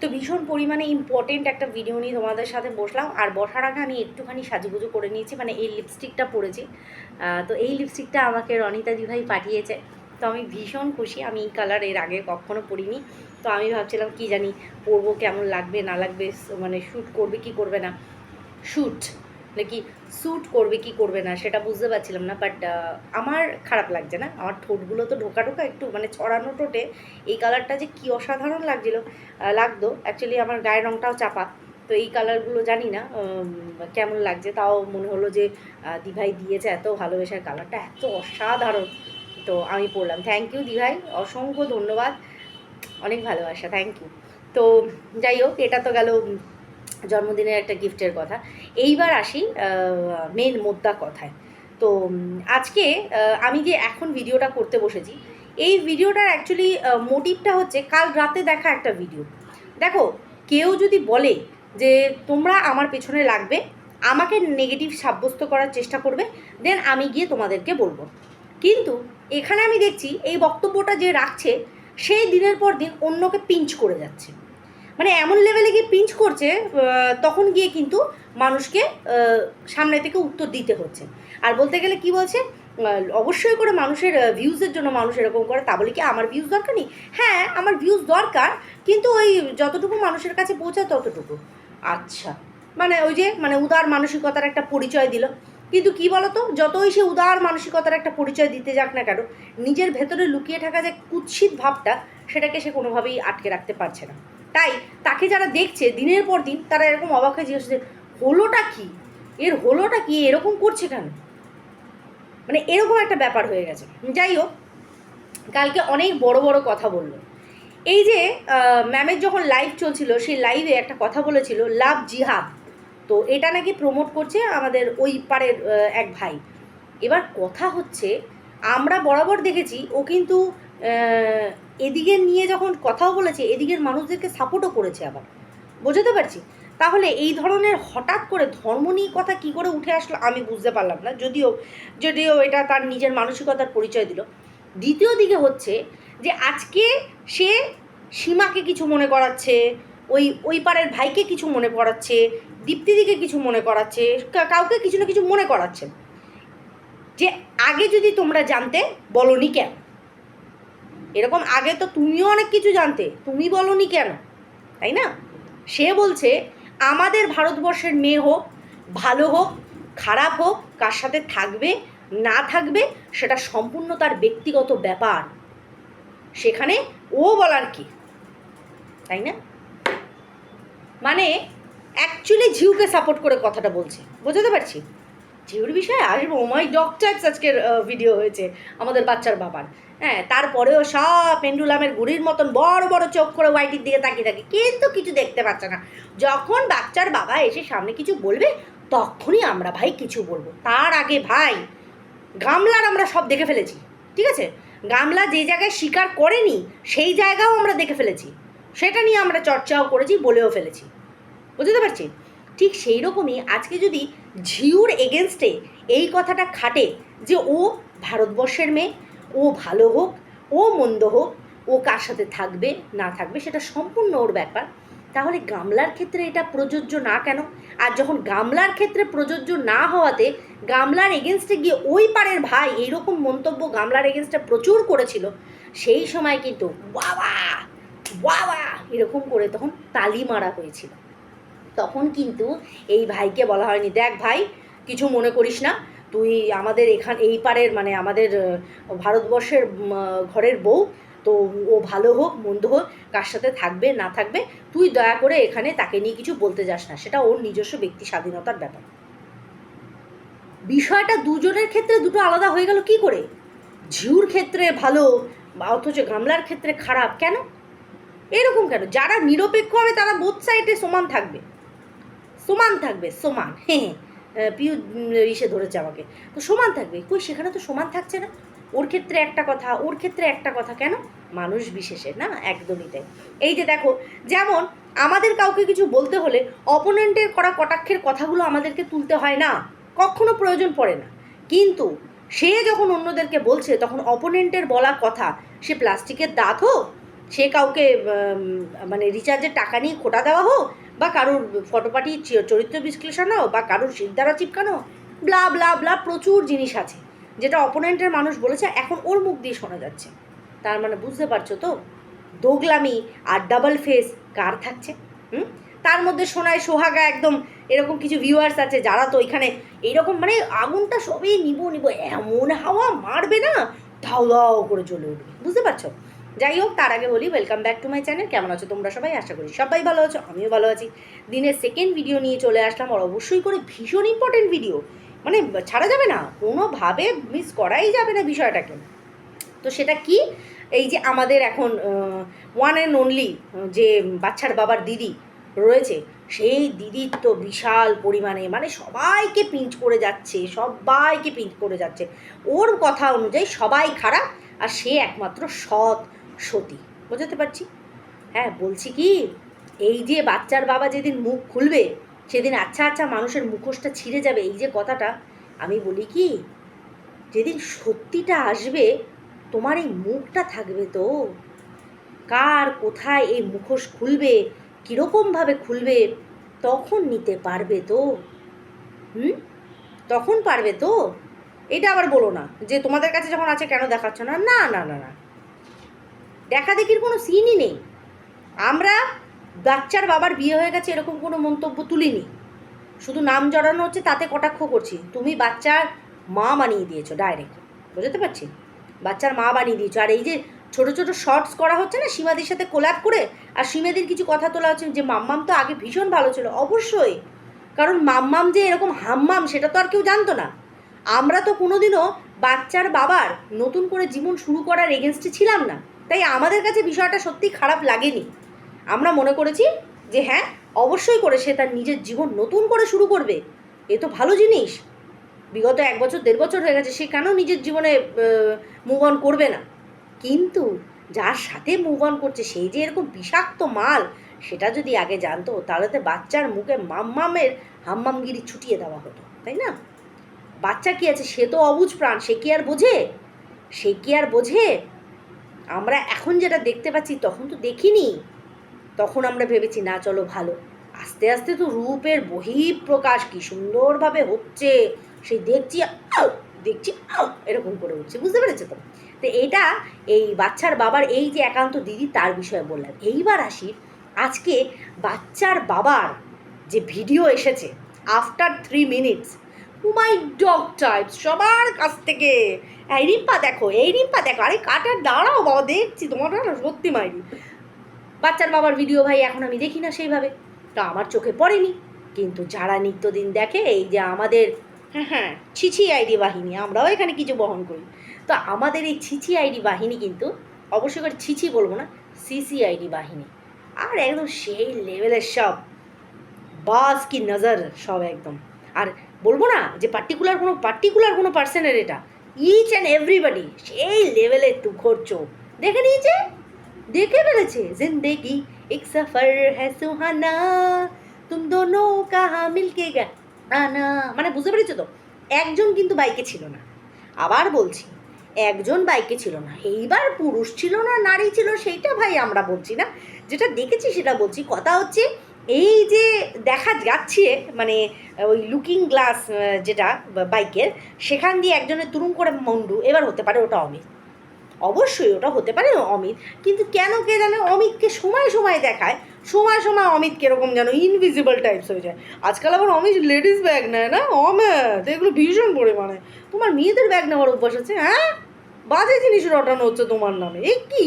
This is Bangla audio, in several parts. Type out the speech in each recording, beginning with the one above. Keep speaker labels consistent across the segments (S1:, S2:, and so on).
S1: তো ভীষণ পরিমাণে ইম্পর্টেন্ট একটা ভিডিও নিয়ে তোমাদের সাথে বসলাম। আর বসার আগে আমি একটুখানি সাজুগুজু করে নিয়েছি মানে এই লিপস্টিকটা পরেছি। তো এই লিপস্টিকটা আমাকে রনিতা দিভাই পাঠিয়েছে। তো আমি ভীষণ খুশি, আমি এই কালারের আগে কখনো পরিনি। তো আমি ভাবছিলাম, কি জানি পরবো, কেমন লাগবে, না লাগবে মানে শ্যুট করবে, কি করবে না। শ্যুট নাকি স্যুট করবে, কি করবে না, সেটা বুঝতে পারছিলাম না বাট আমার খারাপ লাগছে না। আমার ঠোঁটগুলো তো ঢোকা ঢোকা একটু মানে ছড়ানো ঠোঁটে, এই কালারটা যে কি অসাধারণ লাগছিল লাগতো। অ্যাকচুয়ালি আমার গায়ের রঙটাও চাপা, তো এই কালারগুলো জানি না কেমন লাগছে, তাও মনে হলো যে দিভাই দিয়েছে এত ভালোবেসার কালারটা এত অসাধারণ। তো আমি পড়লাম। থ্যাংক ইউ দিভাই, অসংখ্য ধন্যবাদ। অনেক ভালোবাসা থ্যাংক ইউ তো যাই হোক, এটা তো গেল জন্মদিনের একটা গিফটের কথা। এইবার আসি মেন মোদ্দা কথায়। তো আজকে আমি যে এখন ভিডিওটা করতে বসেছি, এই ভিডিওটার অ্যাকচুয়ালি মোটিভটা হচ্ছে কাল রাতে দেখা একটা ভিডিও দেখো, কেউ যদি বলে যে তোমরা আমার পেছনে লাগবে, আমাকে নেগেটিভ সাব্যস্ত করার চেষ্টা করবে দেন আমি গিয়ে তোমাদেরকে বলব। কিন্তু এখানে আমি দেখছি, এই বক্তব্যটা যে রাখছে, সেই দিনের পর দিন অন্যকে পিঞ্চ করে যাচ্ছে। মানে এমন লেভেলে গিয়ে পিঞ্চ করছে তখন গিয়ে কিন্তু মানুষকে সামনে থেকে উত্তর দিতে হচ্ছে। আর বলতে গেলে কি বলছে? অবশ্যই করে মানুষের ভিউজের জন্য মানুষ এরকম করে। তা বলে কি আমার ভিউজ দরকার নেই? হ্যাঁ আমার ভিউজ দরকার, কিন্তু ওই যতটুকু মানুষের কাছে পৌঁছায় ততটুকু। আচ্ছা। মানে ওই যে মানে উদার মানসিকতার একটা পরিচয় দিল। কিন্তু কি বলতো? যতই সে উদার মানসিকতার একটা পরিচয় দিতে যাক না কেন, নিজের ভেতরে লুকিয়ে থাকা যে কুৎসিত ভাবটা, সেটাকে সে কোনোভাবেই আটকে রাখতে পারছে না। তাই তাকে যারা দেখছে দিনের পর দিন তারা এরকম অবাক হয়ে জিজ্ঞেস করছে, হলোটা কি? এর হলোটা কি? এরকম করছে কেন? মানে এরকম একটা ব্যাপার হয়ে গেছে। যাই হোক কালকে অনেক বড় বড় কথা বলল। এই যে ম্যামের যখন লাইভ চলছিল সেই লাইভে একটা কথা বলেছিল লাভ জিহাদ। তো এটা নাকি প্রমোট করছে আমাদের ওই পাড়ের এক ভাই। এবার কথা হচ্ছে আমরা বরাবর দেখেছি ও কিন্তু এদিকে নিয়ে যখন কথাও বলেছে, এদিকের মানুষদেরকে সাপোর্টও করেছে আবার। বোঝাতে পারছি? তাহলে এই ধরনের হঠাৎ করে ধর্ম নিয়ে কথা কি করে উঠে আসলো আমি বুঝতে পারলাম না। যদিও যদিও এটা তার নিজের মানসিকতার পরিচয় দিল। দ্বিতীয় দিকে হচ্ছে যে আজকে সে সীমাকে কিছু মনে করাচ্ছে, ওই ওই পারের ভাইকে কিছু মনে করাচ্ছে, দীপ্তিদিকে কিছু মনে করাচ্ছে কাউকে কিছু না কিছু মনে করাচ্ছে। যে আগে যদি তোমরা জানতে বলনি কেন? এরকম আগে তো তুমিও অনেক কিছু জানতে, তুমি বলনি কেন? তাই না? সে বলছে, আমাদের ভারতবর্ষের মেয়ে হোক, ভালো হোক, খারাপ হোক, কার সাথে থাকবে, না থাকবে, সেটা সম্পূর্ণ তার ব্যক্তিগত ব্যাপার। সেখানে ও বলার কি? তাই না? মানে অ্যাকচুয়ালি ঝিউকে সাপোর্ট করে কথাটা বলছে। বোঝাতে পারছি? ঝিউর বিষয়ে আসব। মাই ডগ টাইপস আজকের ভিডিও হয়েছে, আমাদের বাচ্চার বাবার। হ্যাঁ তারপরেও সব পেন্ডুলামের গুড়ির মতন বড় বড় চোখ করে ওয়াইটির দিকে তাকিয়ে থাকে, কিন্তু কিছু দেখতে পাচ্ছে না। যখন বাচ্চার বাবা এসে সামনে কিছু বলবে, তখনই আমরা ভাই কিছু বলব। তার আগে ভাই, গামলার আমরা সব দেখে ফেলেছি, ঠিক আছে? গামলা যে জায়গায় স্বীকার করেনি, সেই জায়গাও আমরা দেখে ফেলেছি। সেটা নিয়ে আমরা চর্চাও করেছি, বলেও ফেলেছি। বুঝতে পারছি? ঠিক সেই রকমই আজকে যদি ঝিউর এগেনস্টে এই কথাটা খাটে যে ও ভারতবর্ষের মেয়ে ও ভালো হোক, ও মন্দ হোক, ও কার সাথে থাকবে, না থাকবে, সেটা সম্পূর্ণ ওর ব্যাপার। তাহলে গামলার ক্ষেত্রে এটা প্রযোজ্য না কেন? আর যখন গামলার ক্ষেত্রে প্রযোজ্য না হওয়াতে গামলার এগেনস্টে গিয়ে ওই পারের ভাই এইরকম মন্তব্য গামলার এগেনস্টে প্রচুর করেছিল, সেই সময় কিন্তু বাবা বাবা এরকম করে তখন তালি মারা হয়েছিল। তখন কিন্তু এই ভাইকে বলা হয়নি, দেখ ভাই, কিছু মনে করিস না তুই আমাদের এখান, এই পারের মানে আমাদের ভারতবর্ষের ঘরের বউ, তো ও ভালো হোক, মন্দ হোক, কার সাথে থাকবে, না থাকবে, তুই দয়া করে এখানে তাকে নিয়ে কিছু বলতে যাস না, সেটা ওর নিজস্ব ব্যক্তি স্বাধীনতার ব্যাপার। বিষয়টা দুজনের ক্ষেত্রে দুটো আলাদা হয়ে গেল কি করে? ঝিউর ক্ষেত্রে ভালো, অথচ গামলার ক্ষেত্রে খারাপ, কেন? এরকম কেন? যারা নিরপেক্ষ হবে, তারা বোথ সাইডে সমান থাকবে। সমান থাকবে, সমান হ্যাঁ হ্যাঁ। পিউ ইসে ধরেছে আমাকে। তো সমান থাকবে। কই, সেখানে তো সমান থাকছে না। ওর ক্ষেত্রে একটা কথা, ওর ক্ষেত্রে একটা কথা কেন? মানুষ বিশেষে, না? একদমই তাই। এই যে দেখো, যেমন আমাদের কাউকে কিছু বলতে হলে অপোনেন্টের করা কটাক্ষের কথাগুলো আমাদেরকে তুলতে হয় না। কখনো প্রয়োজন পড়ে না। কিন্তু সে যখন অন্যদেরকে বলছে, তখন অপোনেন্টের বলা কথা, সে প্লাস্টিকের দাঁত হোক সে কাউকে মানে রিচার্জের টাকা নিয়ে খোটা দেওয়া হোক বা কারোর ফটো পাঠিয়ে চরিত্র বিশ্লেষণ হোক বা কারোর শিরদারা চিপকানো ব্লা ব্লা ব্লা প্রচুর জিনিস আছে। যেটা অপোনেন্টের মানুষ বলেছে, এখন ওর মুখ দিয়ে শোনা যাচ্ছে। তার মানে বুঝতে পারছ তো? দোগলামি আর ডাবল ফেস কার থাকছে? হুম? তার মধ্যে শোনায় সোহাগা একদম এরকম কিছু ভিউয়ার্স আছে যারা তো এখানে এইরকম মানে আগুনটা সবই নিব নিব, এমন হাওয়া মারবে না ধাও ধাও করে চলে উঠবে। বুঝতে পারছ? যাই হোক তার আগে বলি welcome back to my channel কেমন আছো তোমরা সবাই? আশা করি সবাই ভালো আছো, আমিও ভালো আছি। দিনের সেকেন্ড ভিডিও নিয়ে চলে আসলাম, আর অবশ্যই করে ভীষণ ইম্পর্টেন্ট ভিডিও মানে ছাড়া যাবে না, কোনোভাবে মিস করাই যাবে না বিষয়টাকে। তো সেটা কি? এই যে আমাদের এখন ওয়ান অ্যান্ড অনলি যে বাচ্চার বাবার দিদি রয়েছে, সেই দিদির তো বিশাল পরিমাণে মানে সবাইকে পিঞ্চ করে যাচ্ছে, সবাইকে পিঞ্চ করে যাচ্ছে। ওর কথা অনুযায়ী সবাই খারাপ, আর সে একমাত্র সৎ। সতী। বোঝাতে পারছি? হ্যাঁ বলছি কি, এই যে বাচ্চার বাবা যেদিন মুখ খুলবে, সেদিন আচ্ছা আচ্ছা মানুষের মুখোশটা ছিঁড়ে যাবে, এই যে কথাটা, আমি বলি কি, যেদিন সত্যিটা আসবে, তোমার এই মুখটা থাকবে তো। কার কোথায় এই মুখোশ খুলবে, কীরকমভাবে খুলবে, তখন নিতে পারবে তো। হুম? তখন পারবে তো? এটা আবার বলো না, যে তোমাদের কাছে যখন আছে কেন দেখাচ্ছ না? না না না না। দেখা দেখির কোনো সিনই নেই। আমরা বাচ্চার বাবার বিয়ে হয়ে গেছে এরকম কোনো মন্তব্য তুলিনি। শুধু নাম জড়ানো হচ্ছে, তাতে কটাক্ষ করছি। তুমি বাচ্চার মা বানিয়ে দিয়েছ ডাইরেক্ট বুঝতে পারছি? বাচ্চার মা বানিয়ে দিয়েছ। আর এই যে ছোট ছোট শর্টস করা হচ্ছে না, সীমাদির সাথে কোলাপ করে, আর সীমাদির কিছু কথা তোলা হচ্ছে যে, মাম্মাম তো আগে ভীষণ ভালো ছিল। অবশ্যই। কারণ মাম্মাম যে এরকম হাম্মাম, সেটা তো আর কেউ জানতো না। আমরা তো কোনোদিনও বাচ্চার বাবার নতুন করে জীবন শুরু করার এগেনস্টে ছিলাম না। তাই আমাদের কাছে বিষয়টা সত্যি খারাপ লাগেনি। আমরা মনে করেছি যে হ্যাঁ অবশ্যই করে সে তার নিজের জীবন নতুন করে শুরু করবে। এ তো ভালো জিনিস। বিগত এক বছর, দেড় বছর হয়ে গেছে, সে কেন নিজের জীবনে মুভ অন করবে না? কিন্তু যার সাথে মুভ অন করছে সেই যে এরকম বিষাক্ত মাল, সেটা যদি আগে জানতো, তাহলে তো বাচ্চার মুখে মাম্মামের হাম্মামগিরি ছুটিয়ে দেওয়া হতো, তাই না? বাচ্চা কি আছে? সে তো অবুজ প্রাণ, সে কি আর বোঝে? সে কি আর বোঝে? আমরা এখন যেটা দেখতে পাচ্ছি তখন তো দেখিনি। তখন আমরা ভেবেছি না চলো ভালো। আস্তে আস্তে তো রূপের বহিঃপ্রকাশ কি সুন্দরভাবে হচ্ছে। সেই দেখছি দেখছি আউ, এরকম করে উঠছে বুঝতে পেরেছ তো? তো এটা এই বাচ্চার বাবার এই যে একান্ত দিদি তার বিষয়ে বললাম। এইবার আসি আজকে বাচ্চার বাবার যে ভিডিও এসেছে after three minutes my dog type সবার কাছ থেকে। এই রিম্পা দেখো, এই রিম্পা দেখো, আরে কাটার, দাঁড়াও বাবা, দেখছি, তোমার সত্যি মাইরি। বাচ্চার বাবার ভিডিও ভাই এখন আমি দেখি না সেইভাবে। তা আমার চোখে পড়েনি, কিন্তু যারা নিত্যদিন দেখে, এই যে আমাদের হ্যাঁ হ্যাঁ ছিছি আইডি বাহিনী, আমরাও এখানে কিছু বহন করি। তো আমাদের এই ছিছি আইডি বাহিনী কিন্তু, অবশ্যই করে ছিছি বলব না, সিসি আইডি বাহিনী। আর একদম সেই লেভেলের সব, বাস কি নজর, সব একদম। আর বলব না যে পার্টিকুলার কোনো পার্টিকুলার কোনো পার্সনের এটা। ইচ অ্যান্ড এভরিবডি সেই লেভেলে তুখোর চোখ দেখে নিয়েছে? দেখে ফেলেছে। জিন্দেগি, এক সফর হ্যাঁ সুহানা। তুম দোনো কাহা মিলকে গে আনা মানে বুঝতে পেরেছ তো? একজন কিন্তু বাইকে ছিল না। আবার বলছি, একজন বাইকে ছিল না। এইবার পুরুষ ছিল না, নারী ছিল, সেইটা ভাই আমরা বলছি না। যেটা দেখেছি সেটা বলছি। কথা হচ্ছে এই যে দেখা যাচ্ছে মানে ওই লুকিং গ্লাস যেটা বাইকের, সেখান দিয়ে একজনের তুরুম করে মন্ডু, এবার হতে পারে ওটা অমিত। অবশ্যই ওটা হতে পারে অমিত, কিন্তু কেন কে জানে অমিতকে সময় সময় দেখায়, সময় সময় অমিত কীরকম যেন ইনভিজিবল টাইপস হয়ে যায়। আজকাল আবার অমিত লেডিস ব্যাগ নেয় না? অমিত, এগুলো ভীষণ পরিমাণে। তোমার মেয়েদের ব্যাগ নেওয়ার অভ্যাস আছে হ্যাঁ? বাজে জিনিস রটানো হচ্ছে তোমার নামে, এ কি?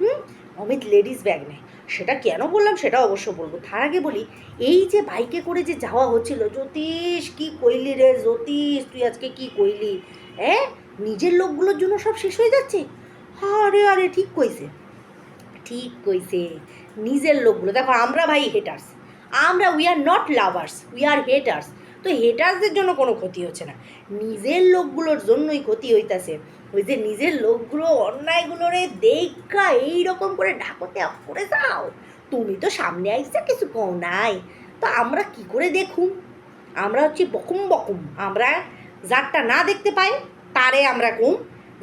S1: হুম? অমিত লেডিস ব্যাগ নেয়। সেটা কেন বললাম সেটা অবশ্য বলব। তার আগে বলি, এই যে বাইকে করে যে যাওয়া হচ্ছিল জ্যোতিষ কি কইলি রে জ্যোতিষ তুই আজকে কি কইলি? হ্যাঁ নিজের লোকগুলোর জন্য সব শেষ হয়ে যাচ্ছে? আরে আরে, ঠিক কইছে। ঠিক কইছে। নিজের লোকগুলো, দেখো আমরা ভাই হেটার্স আমরা we are not lovers we are haters তো হেটার্সদের জন্য কোনো ক্ষতি হচ্ছে না। নিজের লোকগুলোর জন্যই ক্ষতি হইতাছে। ওই যে নিজের লোকগুলো অন্যায়গুলো অন্যায়গুলোরে দেখা, এইরকম করে অফ করে যাও। তুমি তো সামনে আইসা কিছু কও নাই। তো আমরা কি করে দেখুম? আমরা হচ্ছে বকুম বকুম। আমরা যারটা না দেখতে পাই, তারে আমরা কম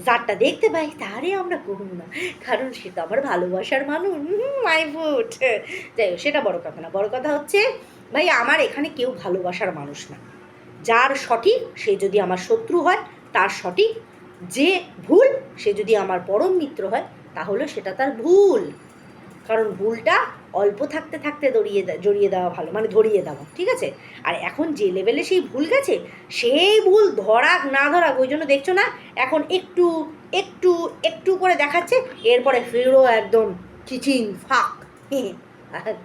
S1: যারটা দেখতে পাই, তারে আমরা করুন না। কারণ সে তো আমার ভালোবাসার মানুষ। মাই ফুট যাই হোক, সেটা বড় কথা না। বড় কথা হচ্ছে, ভাই, আমার এখানে কেউ ভালোবাসার মানুষ না। যার সঠিক, সে যদি আমার শত্রু হয়, তার সঠিক যে ভুল সে যদি আমার পরম মিত্র হয় তাহলে সেটা তার ভুল। কারণ ভুলটা অল্প থাকতে থাকতে দড়িয়ে জড়িয়ে দেওয়া ভালো মানে ধরিয়ে দেওয়া ঠিক আছে? আর এখন যে লেভেলে সেই ভুল গেছে সেই ভুল ধরাক না ধরাক ওই জন্য দেখছ না এখন একটু একটু একটু করে দেখাচ্ছে এরপরে ফেরো একদম চিচিং ফাঁক।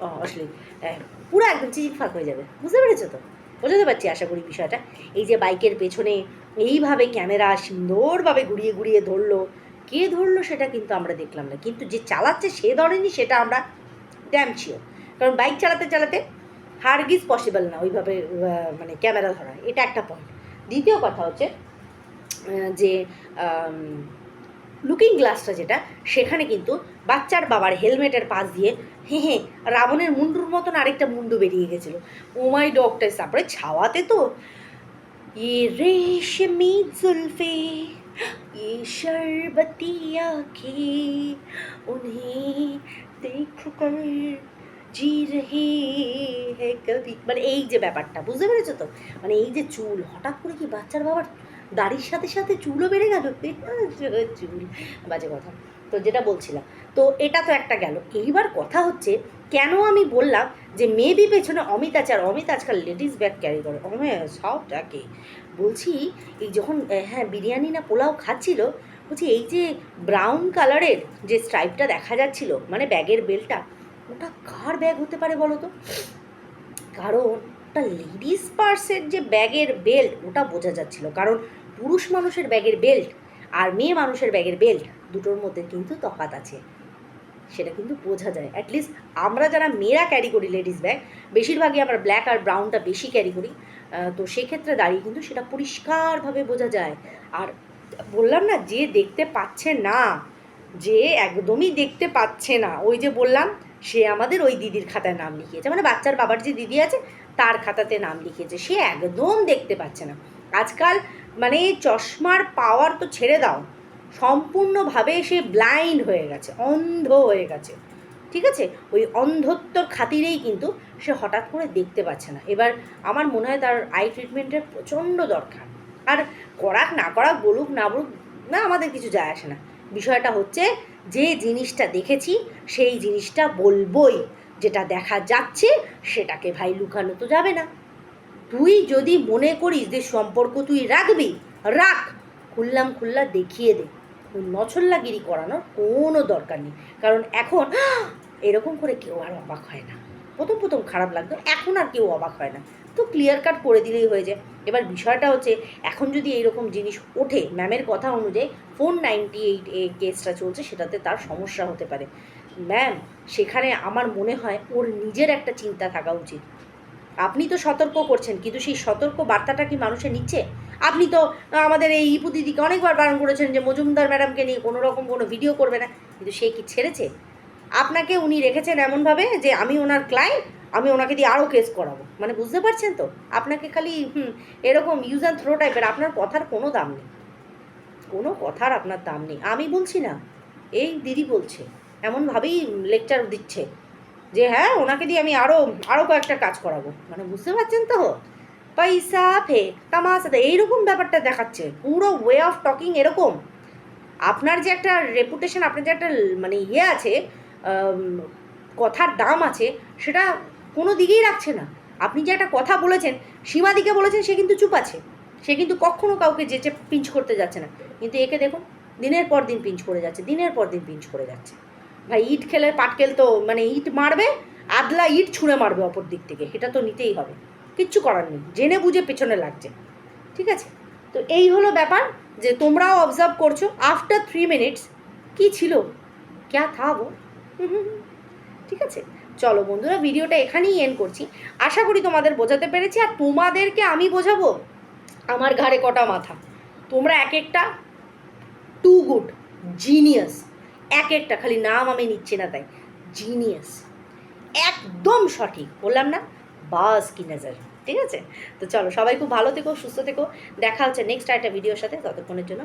S1: অশ্লীল। হ্যাঁ, পুরো একদম চিচিং ফাঁক হয়ে যাবে। বুঝতে পেরেছ তো? বোঝাতে পারছি আশা করি বিষয়টা। এই যে বাইকের পেছনে এইভাবে ক্যামেরা সুন্দরভাবে ঘুরিয়ে ঘুরিয়ে ধরলো। কে ধরলো সেটা কিন্তু আমরা দেখলাম না। কিন্তু যে চালাচ্ছে সে ধরেনি, সেটা আমরা ড্যাম শিওর কারণ বাইক চালাতে চালাতে হারগিজ পসিবল না ওইভাবে মানে ক্যামেরা ধরা। এটা একটা পয়েন্ট দ্বিতীয় কথা হচ্ছে যে লুকিং গ্লাসটা যেটা, সেখানে কিন্তু বাচ্চার বাবার হেলমেটের পাশ দিয়ে হে হে রাবণের মুন্ডুর মতন আরেকটা মুন্ডু বেরিয়ে গেছিল। ও মাই ডগটা তারপরে ছাওয়াতে তো ये रेशमी जुल्फे ये शरबती आँखें उन्हें देख कर জি রহে হে কবি মানে এই যে ব্যাপারটা বুঝতে পেরেছো তো মানে এই যে চুল হঠাৎ করে কি বাচ্চার বাবার দাড়ির সাথে সাথে চুলও বেড়ে গেল চুল বাজে কথা তো যেটা বলছিলাম। তো এটা তো একটা গেল। এইবার কথা হচ্ছে, কেন আমি বললাম যে মেবি পেছনে অমিত আছে আর অমিত আজকাল লেডিস ব্যাগ ক্যারি করে? অমিত সাউটাকে বলছি, এই যখন হ্যাঁ বিরিয়ানি না পোলাও খাচ্ছিল, বলছি, এই যে ব্রাউন কালারের যে স্ট্রাইপটা দেখা যাচ্ছিল মানে ব্যাগের বেলটা ওটা কার ব্যাগ হতে পারে বলো তো? কারণ ওটা লেডিস পার্সের যে ব্যাগের বেল্ট ওটা বোঝা যাচ্ছিল। কারণ পুরুষ মানুষের ব্যাগের বেল্ট আর মেয়ে মানুষের ব্যাগের বেল্ট দুটোর মধ্যে কিন্তু তফাৎ আছে। সেটা কিন্তু বোঝা যায়। অ্যাটলিস্ট আমরা যারা মেয়েরা ক্যারি করি লেডিস ব্যাগ বেশিরভাগই আমরা ব্ল্যাক আর ব্রাউনটা বেশি ক্যারি করি। তো সেক্ষেত্রে দাঁড়িয়ে কিন্তু সেটা পরিষ্কারভাবে বোঝা যায়। আর বললাম না, যে দেখতে পাচ্ছে না, যে একদমই দেখতে পাচ্ছে না, ওই যে বললাম, সে আমাদের ওই দিদির খাতায় নাম লিখিয়েছে। মানে বাচ্চার বাবার যে দিদি আছে, তার খাতাতে নাম লিখিয়েছে। সে একদম দেখতে পাচ্ছে না। আজকাল মানে চশমার পাওয়ার তো ছেড়ে দাও। সম্পূর্ণভাবে সে ব্লাইন্ড হয়ে গেছে, অন্ধ হয়ে গেছে। ঠিক আছে? ওই অন্ধত্বর খাতিরেই কিন্তু সে হঠাৎ করে দেখতে পাচ্ছে না। এবার আমার মনে হয় তার আই ট্রিটমেন্টের প্রচণ্ড দরকার। আর করাক না করাক বলুক না বলুক, না আমাদের কিছু যায় আসে না। বিষয়টা হচ্ছে যে জিনিসটা দেখেছি, সেই জিনিসটা বলবই। যেটা দেখা যাচ্ছে, সেটাকে ভাই লুকানো তো যাবে না। তুই যদি মনে করিস যে সম্পর্ক তুই রাখবি, রাখ। খুললাম খুল্লা দেখিয়ে দে। নছল্লাগিরি করানোর কোনো দরকার নেই। কারণ এখন এরকম করে কেউ আর অবাক হয় না। প্রথম প্রথম খারাপ লাগতো, এখন আর কেউ অবাক হয় না। তো ক্লিয়ার কাট করে দিলেই হয়ে যায়। এবার বিষয়টা হচ্ছে, এখন যদি এইরকম জিনিস ওঠে ম্যামের কথা অনুযায়ী ফোর নাইনটি এইট এ কেসটা চলছে, সেটাতে তার সমস্যা হতে পারে। ম্যাম সেখানে আমার মনে হয় ওর নিজের একটা চিন্তা থাকা উচিত। আপনি তো সতর্ক করছেন, কিন্তু সেই সতর্ক বার্তাটা কি মানুষে নিচ্ছে? আপনি তো আমাদের এই ইপু দিদিকে অনেকবার বারণ করেছেন যে মজুমদার ম্যাডামকে নিয়ে কোনো রকম কোনো ভিডিও করবে না। কিন্তু সে কি ছেড়েছে? আপনাকে উনি রেখেছেন এমনভাবে যে আমি ওনার ক্লায়েন্ট আমি ওনাকে দিয়ে আরও কেস করাবো। মানে বুঝতে পারছেন তো? আপনাকে খালি, হুম, এরকম ইউজ অ্যান্ড থ্রো টাইপের আপনার কথার কোনো দাম নেই। কোনো কথার আপনার দাম নেই। আমি বলছি না, এই দিদি বলছে, এমনভাবেই লেকচার দিচ্ছে যে হ্যাঁ ওনাকে দিয়ে আমি আরও আরও কয়েকটা কাজ করাবো। মানে বুঝতে পারছেন তো? পয়সা ফেক তামাশা এইরকম ব্যাপারটা দেখাচ্ছে, পুরো ওয়ে অফ টকিং এরকম। আপনার যে একটা রেপুটেশন আপনার যে একটা মানে ইয়ে আছে কথার দাম আছে, সেটা কোনো দিকেই রাখছে না। আপনি যে একটা কথা বলেছেন, সীমাদিকে বলেছেন, সে কিন্তু চুপ আছে। সে কিন্তু কখনো কাউকে যেচে পিঞ্চ করতে যাচ্ছে না। কিন্তু একে দেখুন, দিনের পর দিন পিঞ্চ করে যাচ্ছে, দিনের পর দিন পিঞ্চ করে যাচ্ছে। ভাই, ইট খেলে পাটকেল তো মানে ইট মারবে, আদলা ইট ছুঁড়ে মারবে অপর দিক থেকে এটা তো নিতেই হবে। কিচ্ছু করার নেই, জেনে বুঝে পেছনে লাগছে। ঠিক আছে? তো এই হলো ব্যাপার যে তোমরাও অবজার্ভ করছ আফটার থ্রি মিনিটস কি ছিল? ক্যা থা ঠিক আছে? চলো বন্ধুরা, ভিডিওটা এখানেই এন্ড করছি। আশা করি তোমাদের বোঝাতে পেরেছি, আর তোমাদেরকে আমি বোঝাবো আমার ঘাড়ে কটা মাথা। তোমরা এক একটা টু গুড জিনিয়াস এক একটা, খালি নাম আমি নিচ্ছি না তাই। জিনিয়াস একদম সঠিক, বললাম না? বাস কি নজর, ঠিক আছে? তো চলো সবাই খুব ভালো থেকো, সুস্থ থেকো। দেখা হচ্ছে নেক্সট একটা ভিডিওর সাথে। ততক্ষণের জন্য